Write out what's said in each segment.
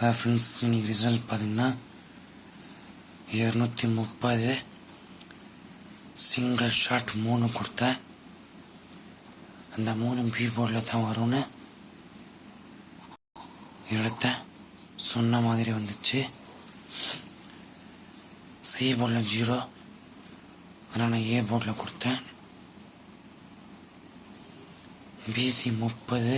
Friends இன்னைக்கு result பார்த்தீங்கன்னா இரநூத்தி முப்பது சிங்கிள் ஷாட் மூணு கொடுத்தேன் அந்த மூணு பி போர்டில் தான் வரும்னு எடுத்தேன் சொன்ன மாதிரி வந்துச்சு சி போர்டில் ஜீரோ ஆனால் நான் ஏ போர்டில் கொடுத்தேன் பிசி முப்பது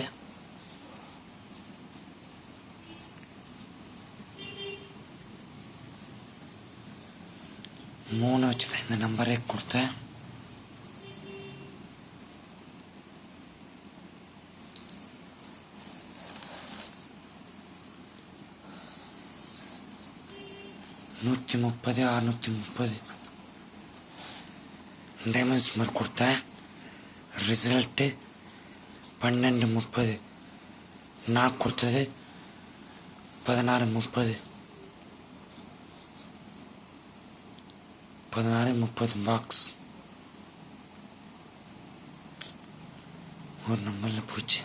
மூணு வச்சு தான் இந்த நம்பரே கொடுத்தேன். நூற்றி முப்பது அறுநூற்றி முப்பது. டேமேஜ் மார்க் கொடுத்தேன். ரிசல்ட்டு பன்னெண்டு முப்பது. நான் கொடுத்தது பதினாறு முப்பது. முப்பது பதினாறு முப்பது பாக்ஸ் ஒரு நம்பரில் போச்சு.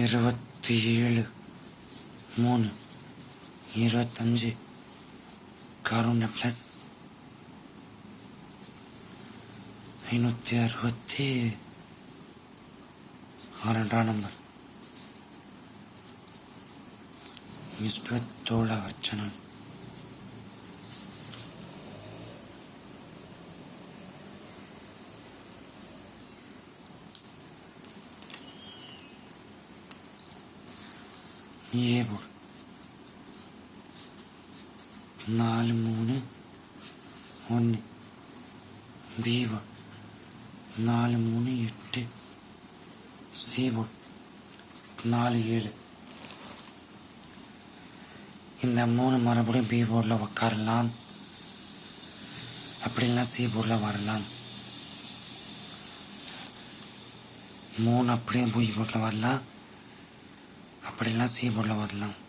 இருபத்தி ஏழு மூணு இருபத்தஞ்சு கருண ப்ளஸ் ஐநூற்றி அறுபத்தி ஆறாம் நம்பர் மிஸ்டர் தோழ அர்ச்சனன் ஏ போல் நாலு மூணு ஒன்று பி போல் நாலு நாலு ஏழு. இந்த மூணு மறுபடியும் பி போர்டில் உட்காரலாம் அப்படி இல்லைன்னா சி போர்டில் வரலாம். மூணு அப்படியே பூஜை போர்டில் வரலாம். அப்படிலாம் சி போர்டில் வரலாம்.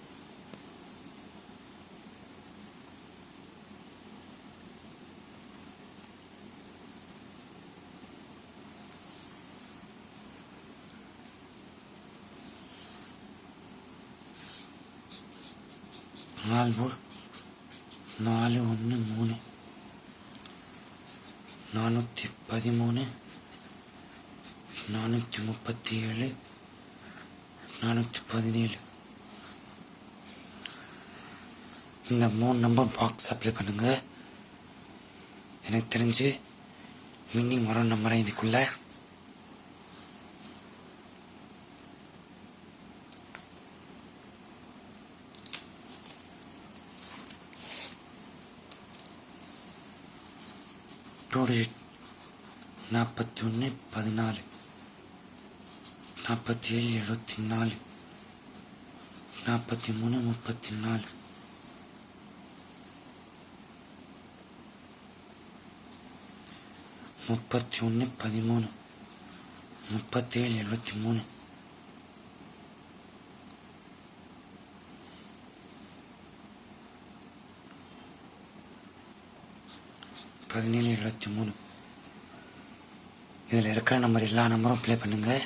நாலு மூணு நாலு ஒன்று மூணு. நானூற்றி பதிமூணு நானூற்றி முப்பத்தி ஏழு நானூற்றி பதினேழு. இந்த மூணு நம்பர் பாக்ஸ் அப்ளை பண்ணுங்க. எனக்கு தெரிஞ்சு மின்னிங் வரும் நம்பரை இதுக்குள்ளே. டூ நாற்பத்தி ஒன்று பதினாலு. நாற்பத்தி ஏழு எழுபத்தி நாலு நாற்பத்தி மூணு முப்பத்தி நாலு முப்பத்தி ஒன்று பதிமூணு. முப்பத்தேழு எழுபத்தி மூணு பதினேழு எழுபத்தி மூணு. இதில் இருக்கிற நம்பர் எல்லா நம்பரும் ப்ளே பண்ணுங்க.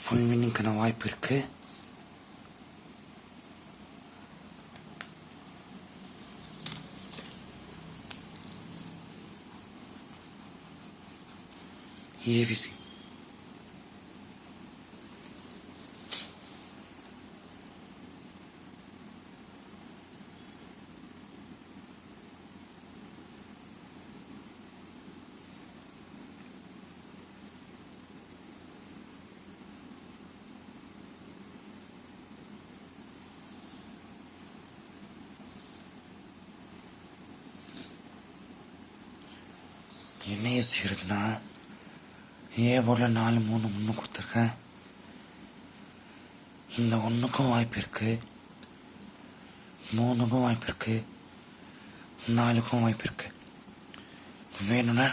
ஃபுல் வின்னிங்கான வாய்ப்பு இருக்கு. ஏபிசி என்ன செய்யறதுன்னா ஏ போர்டில் நாலு மூணு ஒன்று கொடுத்துருக்கேன் இந்த ஒன்றுக்கும் வாய்ப்பு இருக்கு மூணுக்கும் வாய்ப்பு இருக்கு நாலுக்கும் வாய்ப்பு இருக்கு. வேணும்னா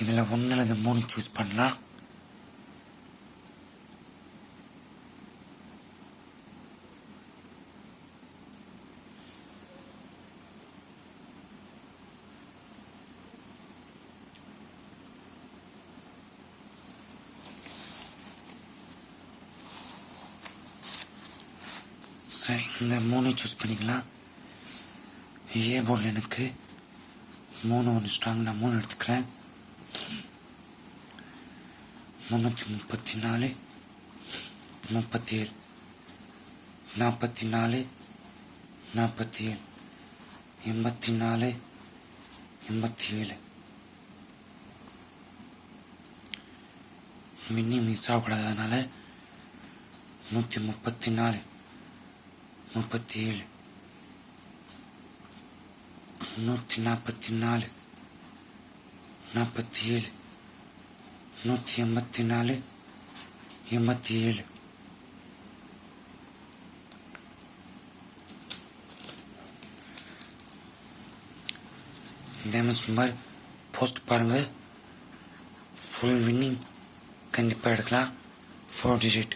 இதில் ஒன்று அல்லது மூணு சூஸ் பண்ணலாம். சரி இந்த மூணு சூஸ் பண்ணிக்கலாம். ஏ போல் எனக்கு? மூணு ஒன்று ஸ்ட்ராங் நான் மூணு எடுத்துக்கிறேன். முந்நூற்றி முப்பத்தி நாலு முப்பத்தி ஏழு நாற்பத்தி நாலு நாற்பத்தி ஏழு எண்பத்தி நாலு எண்பத்தி ஏழு மின்னி மிஸ் ஆகக்கூடாதனால நூற்றி முப்பத்தி நாலு முப்பத்தி ஏழு நூற்றி நாற்பத்தி நாலு நாற்பத்தி ஏழு நூற்றி எண்பத்தி நாலு எண்பத்தி ஏழு டேமேஜ் நம்பர் போஸ்ட் பாருங்கள் ஃபுல் வின்னிங் கண்டிப்பாக எடுக்கலாம் ஃபோர் டிஜிட்